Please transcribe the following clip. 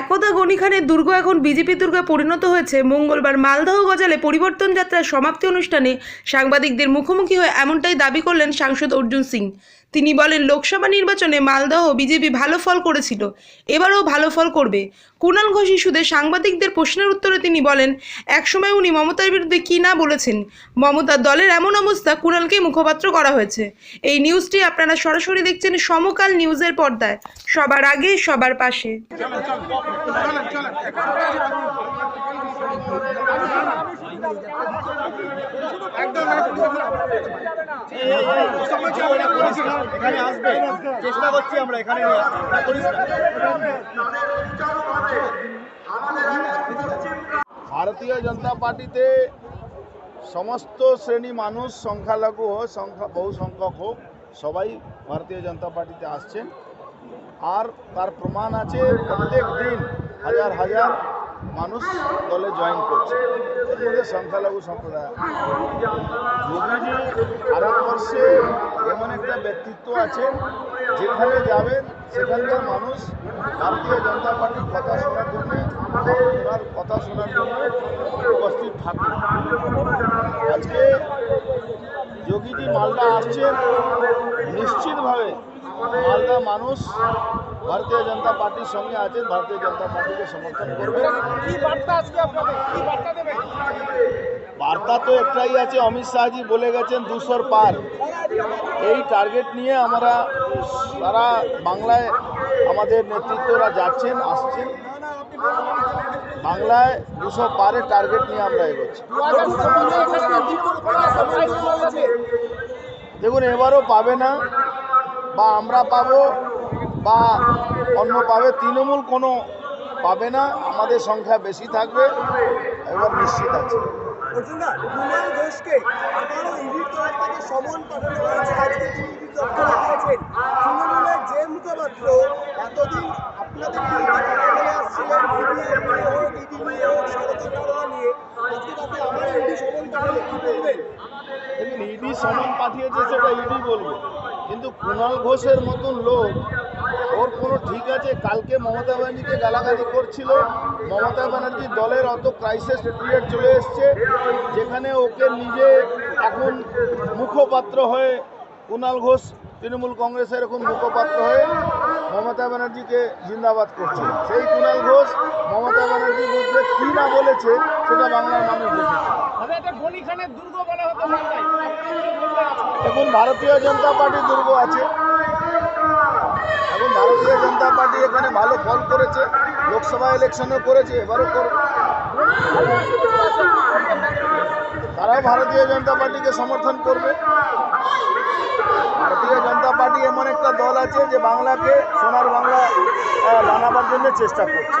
একদা গনি খানের দুর্গ এখন বিজেপি দুর্গে পরিণত হয়েছে। মঙ্গলবার মালদহ গজালে পরিবর্তন যাত্রার সমাপ্তি অনুষ্ঠানে সাংবাদিকদের মুখোমুখি হয়ে এমনটাই দাবি করলেন সাংসদ অর্জুন সিং। তিনি বলেন, লোকসভা নির্বাচনে মালদহ বিজেপি ভালো ফল করেছিল, এবারও ভালো ফল করবে। কুণাল ঘোষ ইস্যুতে সাংবাদিকদের প্রশ্নের উত্তরে তিনি বলেন, একসময় উনি মমতার বিরুদ্ধে কী না বলেছেন, মমতার দলের এমন অবস্থা কুণালকে মুখপাত্র করা হয়েছে। এই নিউজটি আপনারা সরাসরি দেখছেন সমকাল নিউজের পর্দায়। সবার আগে, সবার পাশে। চেষ্টা করছি আমরা এখানে। ভারতীয় জনতা পার্টিতে সমস্ত শ্রেণি মানুষ সংখ্যালঘু হোক, সংখ্যা বহু সংখ্যক হোক, সবাই ভারতীয় জনতা পার্টিতে আসছেন আর তার প্রমাণ আছে প্রত্যেক দিন হাজার হাজার মানুষ দলে জয়েন করছে। মধ্যে সংখ্যালঘু সম্প্রদায়। ভারতবর্ষে এমন একটা ব্যক্তিত্ব আছে, যেখানে যাবেন, সেখানকার মানুষ ভারতীয় জনতা পার্টির কথা শোনার জন্য ওনার কথা শোনার জন্য উপস্থিত থাকবে। আজকে যোগীজি মালদা আসছেন, নিশ্চিতভাবে মালদা মানুষ ভারতীয় জনতা পার্টির সঙ্গে আছেন ভারতীয় জনতা পার্টিকে সমর্থন করবে। বার্তা তো একটাই আছে অমিত শাহজি বলে গেছেন দুশোর পার। এই টার্গেট নিয়ে আমরা সারা বাংলায় আমাদের নেতৃত্বরা যাচ্ছেন আসছেন। বাংলায় দুশো পারের টার্গেট নিয়ে আমরা এগোচ্ছি। দেখুন এবারও পাবে না। বা আমরা পাবো বা অন্য পাবে তৃণমূল কোনো পাবে না আমাদের সংখ্যা বেশি থাকবে এবার নিশ্চিত আছে। এতদিন আপনাদের ইডি সমন পাঠিয়েছে সেটা ইডি বলবে। কিন্তু কুণাল ঘোষের মতন লোক, ওর কোনো ঠিক আছে? কালকে মমতা ব্যানার্জিকে গালাগালি করছিল। মমতা ব্যানার্জি দলের অত ক্রাইসিস পিরিয়ড চলে এসছে, যেখানে ওকে নিজে এখন মুখপাত্র হয়ে কুণাল ঘোষ, তৃণমূল কংগ্রেসের এখন মুখপাত্র হয়ে মমতা ব্যানার্জিকে জিন্দাবাদ করছে। সেই কুণাল ঘোষ মমতা ব্যানার্জির বিরুদ্ধে কী না বলেছে, সেটা বাংলার মানুষ দেখেছে। দুর্গ বলা হতো বাংলায় আপনারা কি বলবেন আজকে? এখন ভারতীয় জনতা পার্টি দুর্গ আছে। এখন ভারতীয় জনতা পার্টি এখানে ভালো ফল করেছে, লোকসভা ইলেকশনও করেছে, এবারও করবে তারাও ভারতীয় জনতা পার্টিকে সমর্থন করবে। ভারতীয় জনতা পার্টি এমন একটা দল আছে যে বাংলাকে সোনার বাংলা বানাবার জন্য চেষ্টা করছে।